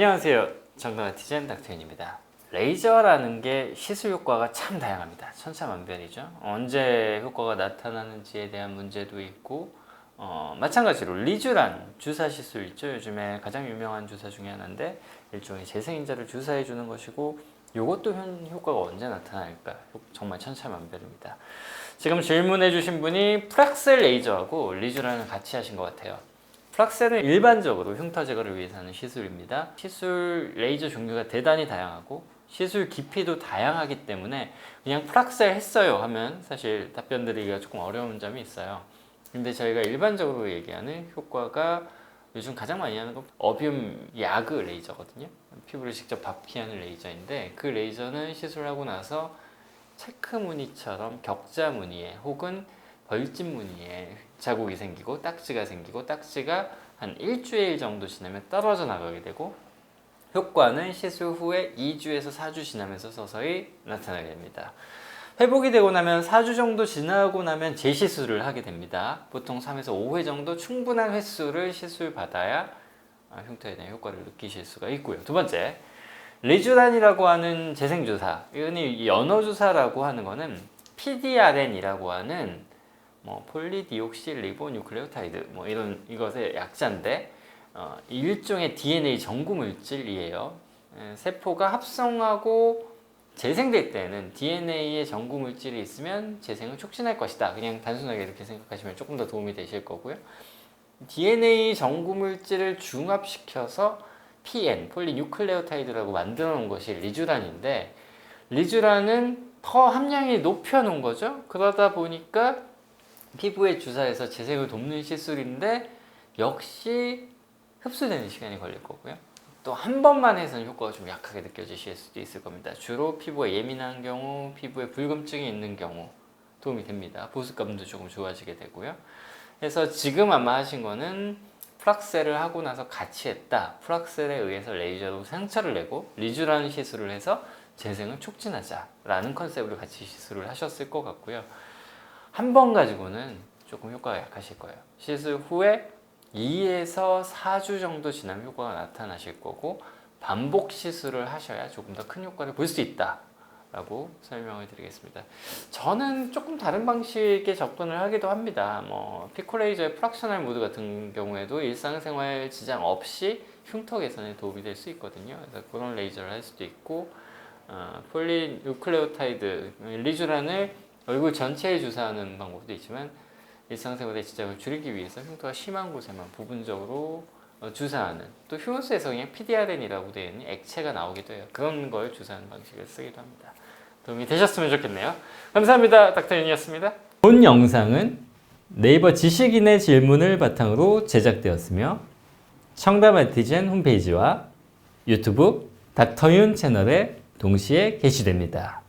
안녕하세요. 정답아티젠 닥터윤입니다. 레이저라는 게 시술 효과가 참 다양합니다. 천차만별이죠. 언제 효과가 나타나는지에 대한 문제도 있고 어, 마찬가지로 리쥬란 주사 시술 있죠. 요즘에 가장 유명한 주사 중에 하나인데 일종의 재생인자를 주사해 주는 것이고 이것도 현 효과가 언제 나타날까? 효- 정말 천차만별입니다. 지금 질문해 주신 분이 프락셀 레이저하고 리쥬란을 같이 하신 것 같아요. 플락셀은 일반적으로 흉터 제거를 위해서 하는 시술입니다. 시술 레이저 종류가 대단히 다양하고 시술 깊이도 다양하기 때문에 그냥 플락셀 했어요 하면 사실 답변 드리기가 조금 어려운 점이 있어요. 근데 저희가 일반적으로 얘기하는 효과가 요즘 가장 많이 하는 건 어비움 야그 레이저거든요. 피부를 직접 밥키하는 레이저인데 그 레이저는 시술하고 나서 체크 무늬처럼 격자 무늬에 혹은 벌집 무늬에 자국이 생기고 딱지가 생기고 딱지가 한 일주일 정도 지나면 떨어져 나가게 되고 효과는 시술 후에 2주에서 4주 지나면서 서서히 나타나게 됩니다. 회복이 되고 나면 4주 정도 지나고 나면 재시술을 하게 됩니다. 보통 3에서 5회 정도 충분한 횟수를 시술 받아야 아, 흉터에 대한 효과를 느끼실 수가 있고요. 두 번째, 리쥬란이라고 하는 재생주사, 흔히 연어주사라고 하는 거는 PDRN이라고 하는 뭐 폴리디옥실 리보뉴클레오타이드 뭐 이런 이것의 약자인데 어, 일종의 DNA 전구 물질이에요. 에, 세포가 합성하고 재생될 때는 DNA에 전구 물질이 있으면 재생을 촉진할 것이다. 그냥 단순하게 이렇게 생각하시면 조금 더 도움이 되실 거고요. DNA 전구 물질을 중합시켜서 PN 폴리뉴클레오타이드라고 만들어 놓은 것이 리쥬란인데 리쥬란은 더 함량이 높여 놓은 거죠. 그러다 보니까 피부에 주사해서 재생을 돕는 시술인데 역시 흡수되는 시간이 걸릴 거고요. 또 한 번만 해서는 효과가 좀 약하게 느껴지실 수도 있을 겁니다. 주로 피부가 예민한 경우, 피부에 불금증이 있는 경우 도움이 됩니다. 보습감도 조금 좋아지게 되고요. 그래서 지금 아마 하신 거는 프락셀을 하고 나서 같이 했다. 프락셀에 의해서 레이저로 상처를 내고 리쥬라는 시술을 해서 재생을 촉진하자라는 컨셉으로 같이 시술을 하셨을 것 같고요. 한 번 가지고는 조금 효과가 약하실 거예요. 시술 후에 2에서 4주 정도 지나면 효과가 나타나실 거고 반복 시술을 하셔야 조금 더 큰 효과를 볼 수 있다. 라고 설명을 드리겠습니다. 저는 조금 다른 방식의 접근을 하기도 합니다. 뭐 피코레이저의 프락셔널 모드 같은 경우에도 일상생활 지장 없이 흉터 개선에 도움이 될 수 있거든요. 그래서 그런 레이저를 할 수도 있고 어, 폴리뉴클레오타이드 리쥬란을 얼굴 전체에 주사하는 방법도 있지만 일상생활의 지장을 줄이기 위해서 흉터가 심한 곳에만 부분적으로 어, 주사하는 또 휴먼스에서 그냥 PDRN이라고 되어 있는 액체가 나오기도 해요. 그런 걸 주사하는 방식을 쓰기도 합니다. 도움이 되셨으면 좋겠네요. 감사합니다. 닥터윤이었습니다. 본 영상은 네이버 지식인의 질문을 바탕으로 제작되었으며 청담 아티젠 홈페이지와 유튜브 닥터윤 채널에 동시에 게시됩니다.